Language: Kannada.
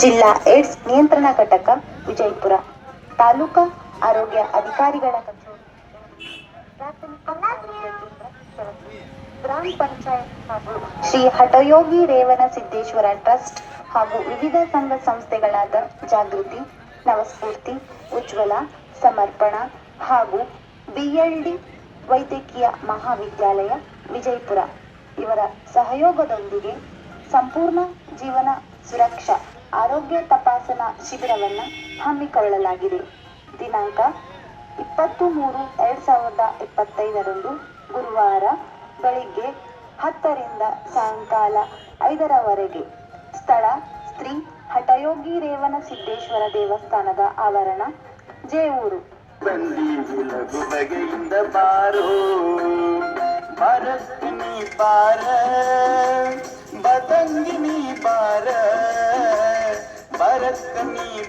ಜಿಲ್ಲಾ ಏಡ್ಸ್ ನಿಯಂತ್ರಣ ಘಟಕ, ವಿಜಯಪುರ. ತಾಲೂಕಾ ಆರೋಗ್ಯ ಅಧಿಕಾರಿಗಳ ಕಚೇರಿ. ಗ್ರಾಮ ಪಂಚಾಯತ್ ಹಾಗೂ ಶ್ರೀ ಹಠಯೋಗಿ ರೇವಣ ಸಿದ್ದೇಶ್ವರ ಟ್ರಸ್ಟ್ ಹಾಗೂ ವಿವಿಧ ಸಂಘ ಸಂಸ್ಥೆಗಳಾದ ಜಾಗೃತಿ, ನವಸ್ಫೂರ್ತಿ, ಉಜ್ವಲ, ಸಮರ್ಪಣ ಹಾಗೂ ಬಿಎಲ್ಡಿ ವೈದ್ಯಕೀಯ ಮಹಾವಿದ್ಯಾಲಯ ವಿಜಯಪುರ. ಇವರ ಸಹಯೋಗದೊಂದಿಗೆ ಸಂಪೂರ್ಣ ಜೀವನ ಸುರಕ್ಷಾ ಆರೋಗ್ಯ ತಪಾಸಣಾ ಶಿಬಿರವನ್ನು ಹಮ್ಮಿಕೊಳ್ಳಲಾಗಿದೆ. ದಿನಾಂಕ ಇಪ್ಪತ್ತು ಮೂರು ಎರಡ್ ಸಾವಿರದ ಇಪ್ಪತ್ತೈದರಂದು ಗುರುವಾರ ಬೆಳಿಗ್ಗೆ ಹತ್ತರಿಂದ ಸಾಯಂಕಾಲ ಐದರವರೆಗೆ ಸ್ಥಳ ಶ್ರೀ ಹಠಯೋಗಿ ರೇವನ ಸಿದ್ದೇಶ್ವರ ದೇವಸ್ಥಾನದ ಆವರಣ ಜೇವೂರು ಬಾರೋ बारक कमी